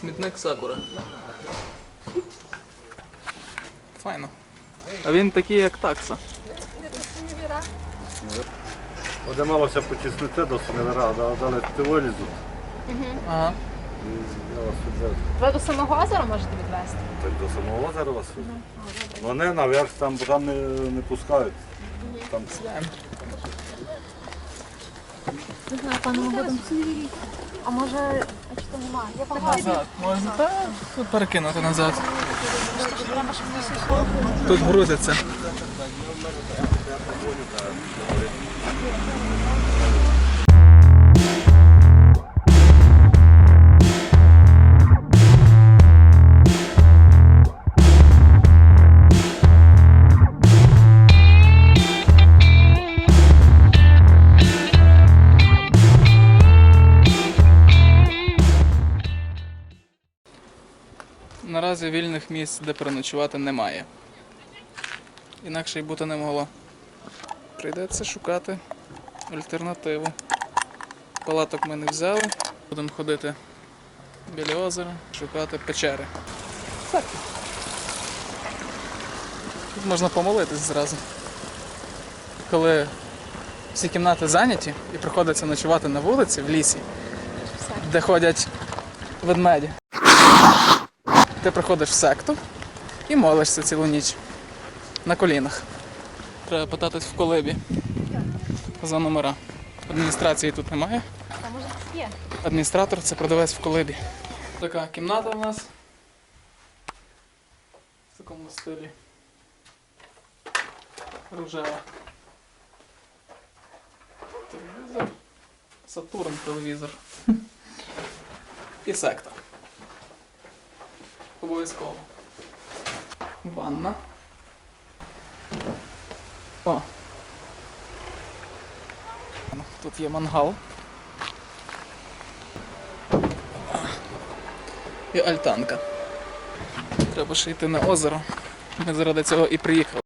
Смітник Сакура. Файно. А він такий, як такса. Оде малося потіснити до Семенера, а далі ти вилізуть. Ага. І я вас відвезу. Ви до самого озера можете відвезти? Так до самого озера вас везу. Вони наверх там, бо там не, не пускають. Там Не знаю, пане, ми будемо. А може, а чи то немає? Я погано. Назад. Можна так тут перекинути назад. Тут грузиться. Наразі вільних місць, де переночувати, немає. Інакше й бути не могло. Прийдеться шукати альтернативу. Палаток ми не взяли. Будемо ходити біля озера, шукати печери. Так. Тут можна помолитись зразу. Коли всі кімнати зайняті і приходиться ночувати на вулиці в лісі, де ходять ведмеді. Ти приходиш в секту і молишся цілу ніч на колінах. Треба питатись в колибі за номера. Адміністрації тут немає. А може тут є? Адміністратор це продавець в колибі. Така кімната в нас. В такому стилі. Рожева. Телевізор. Сатурн телевізор. І секта. Обов'язково. Ванна. О. Тут є мангал. І альтанка. Треба ще йти на озеро. Ми заради цього і приїхали.